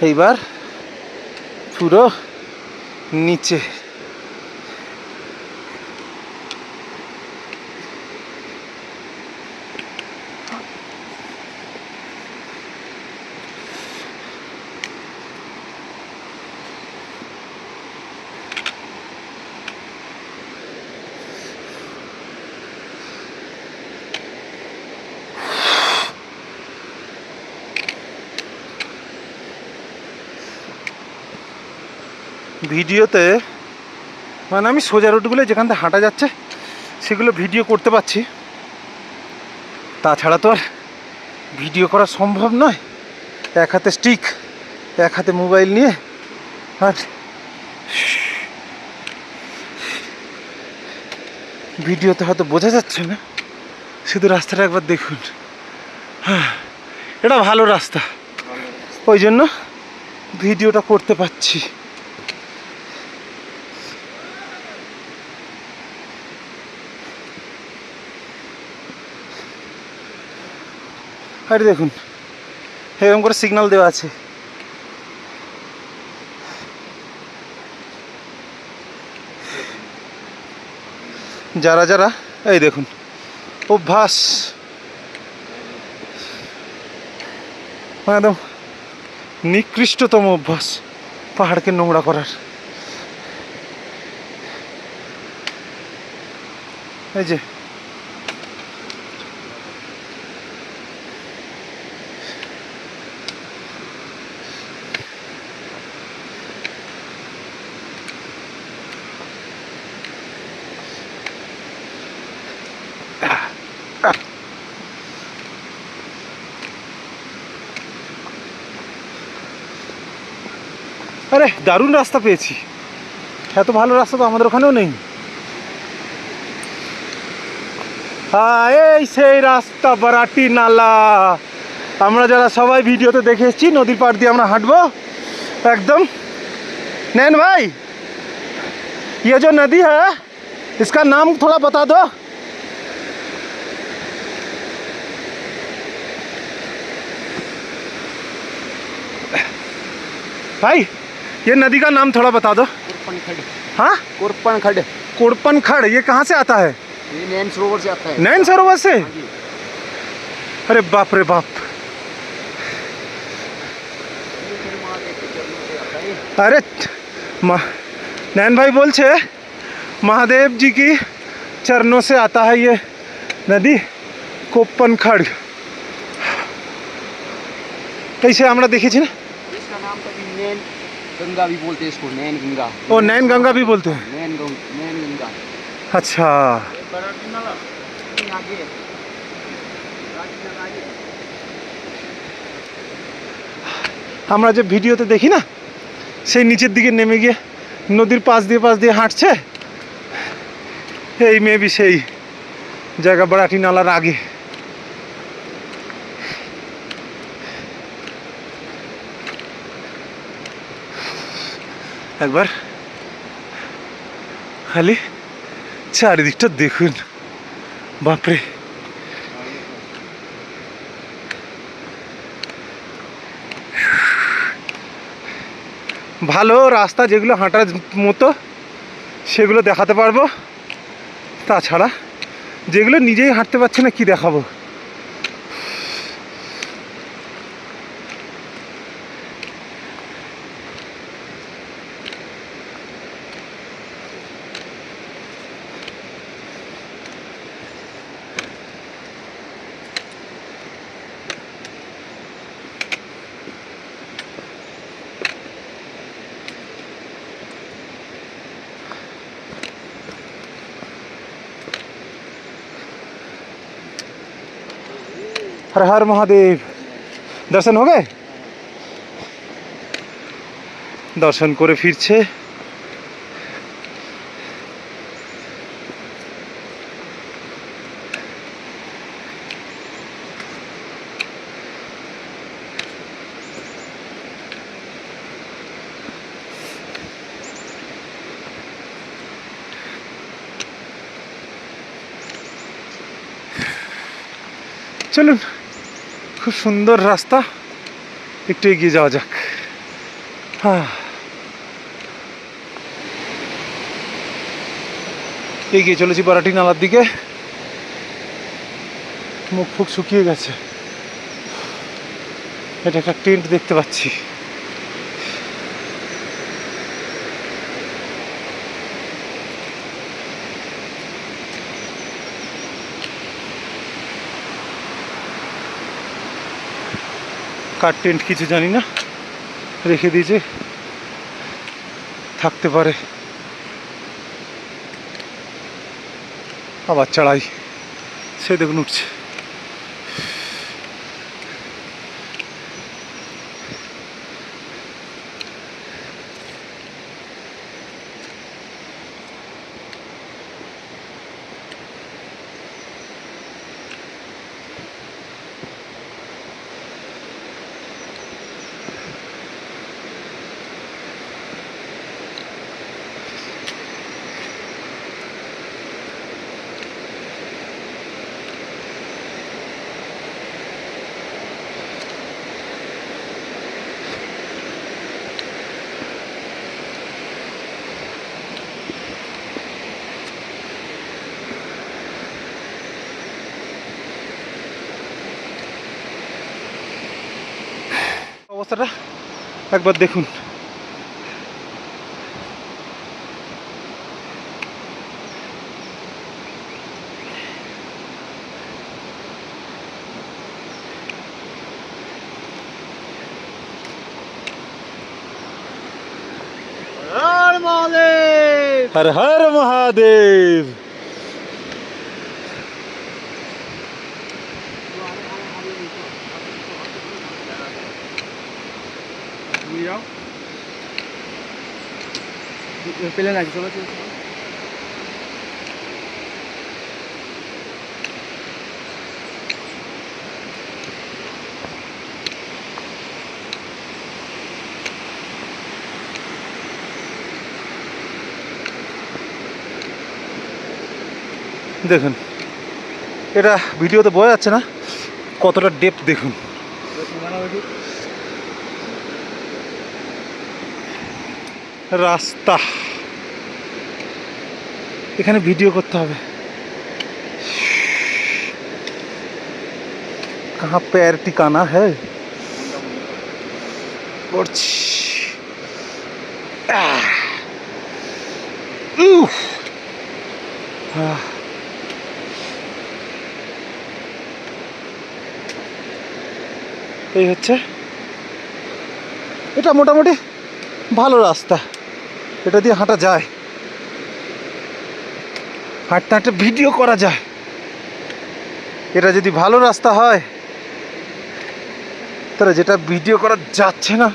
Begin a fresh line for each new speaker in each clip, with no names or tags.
এইবার পুরো নিচে ভিডিওতে মানে আমি সোজা রোডগুলো যেখান থেকে হাঁটা যাচ্ছে, সেগুলো ভিডিও করতে পারছি। তাছাড়া তো আর ভিডিও করা সম্ভব নয়। এক হাতে স্টিক এক হাতে মোবাইল নিয়ে, আর ভিডিওতে হয়তো বোঝা যাচ্ছে না। শুধু রাস্তাটা একবার দেখুন। হ্যাঁ এটা ভালো রাস্তা। ওই জন্য ভিডিওটা করতে পারছি। আরে দেখুন। এরকম করে সিগন্যাল দেওয়া আছে। যারা যারা, এই দেখুন। অভ্যাস। একদম নিকৃষ্টতম অভ্যাস, পাহাড়কে নোংরা করার। এই যে আরে দারুণ রাস্তা পেয়েছি এত ভালো রাস্তা তো আমাদের ওখানেও নেই হ্যাঁ এই সেই রাস্তা বারাটি নালা আমরা যারা সবাই ভিডিওতে দেখে এসেছি নদীর পাড় দিয়ে আমরা হাঁটবো একদম नैन भाई ये जो नदी है इसका नाम थोड़ा बता दो भाई ये नदी का नाम थोड़ा बता दो। हाँ?
कुरपन खड़
कुरपन खड़ ये कहाँ से आता है।
नैन सरोवर से? हाँ
अरे बाप रे बाप। अरे नैन भाई बोल छे महादेव जी की चरणों से आता है ये नदी कोपन खड़ कैसे हमारा देखे ना?
इसका नाम तो नैन गंगा भी बोलते हैं इसको नैन गंगा
ও नैन गंगा भी बोलते हैं
नैन गंगा नैन गंगा
अच्छा
आगे आगे
আমরা যে ভিডিওতে দেখি না সেই নিচের দিকে নেমে গিয়ে নদীর পাশ দিয়ে পাশ দিয়ে হাঁটছে এই মেবি সেই জায়গা বাড়াটি নালার আগে একবার। খালি চারিদিকটা দেখুন। বাপরে। ভালো রাস্তা যেগুলো হাঁটার মতো, সেগুলো দেখাতে পারব। তাছাড়া যেগুলো নিজেই হাঁটতে পারছে না, কি দেখাবো? হর হর মহাদেব। দর্শন হবে? দর্শন করে ফিরছে। চলুন। খুব সুন্দর রাস্তা। একটু এগিয়ে যাওয়া যাক। হ্যাঁ। এগিয়ে চলেছি বারাটি নালার দিকে। মুখ ফুক শুকিয়ে গেছে। এটা একটা টেন্ট দেখতে পাচ্ছি। কার টেন্ট কিছু জানি না। রেখে দিয়েছে। থাকতে পারে। আবার চড়াই সে দেখুন উঠছে। অবস্থাটা একবার দেখুন
আর মহাদেব
হর হর মহাদেব
তুমি যাও প্লেন আছে চলো চলো চলো।
দেখুন এটা ভিডিওতে বোঝা যাচ্ছে না কতটা ডেপ দেখুন। রাস্তা এখানে ভিডিও করতে হবে कहाँ पैर टिकाना है পড়ছি আহ। উফ। আহ। এই হচ্ছে এটা মোটামুটি ভালো রাস্তা এটা দিয়ে হাঁটা যায়। হাঁটতে হাঁটতে ভিডিও করা যায়। এটা যদি ভালো রাস্তা হয়, তাহলে যেটা ভিডিও করা যাচ্ছে না,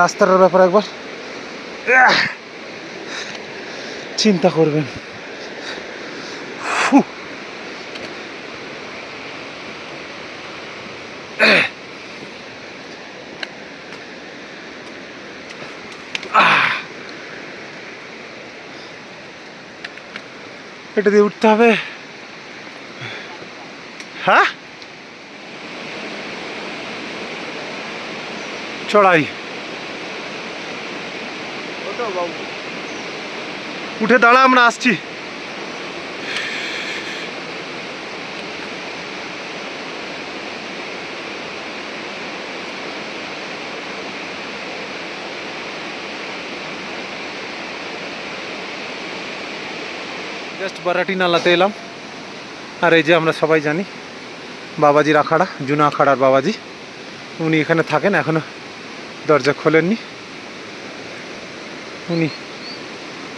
রাস্তাটার ব্যাপারে একবার চিন্তা করবেন। এটা দিয়ে উঠতে হবে। হ্যাঁ? চড়াই। উঠে দাঁড়া আমরা আসছি। জাস্ট বারাটি নালাতে এলাম। আর এই যে আমরা সবাই জানি বাবাজির আখাড়া জুনা আখাড়ার বাবাজি। উনি এখানে থাকেন, এখনও দরজা খোলেননি। উনি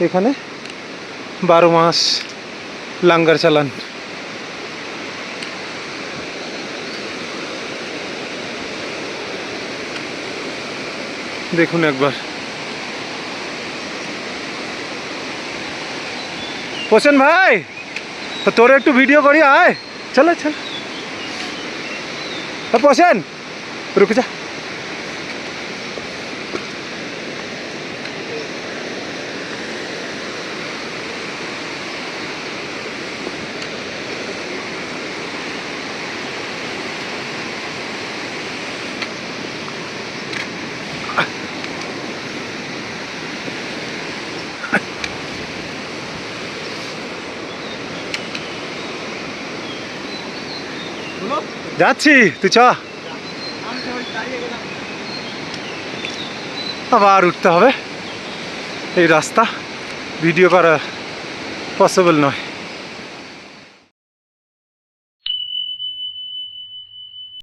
এখানে বারো মাস লাঙ্গার চালান। দেখুন একবার। পোষেন ভাই তো তোর একটু ভিডিও করি আয় চলো চল পোষেন রুক যা যাচ্ছি তুই চ। আবার উঠতে হবে। এই রাস্তা ভিডিও করা পসিবল নয়।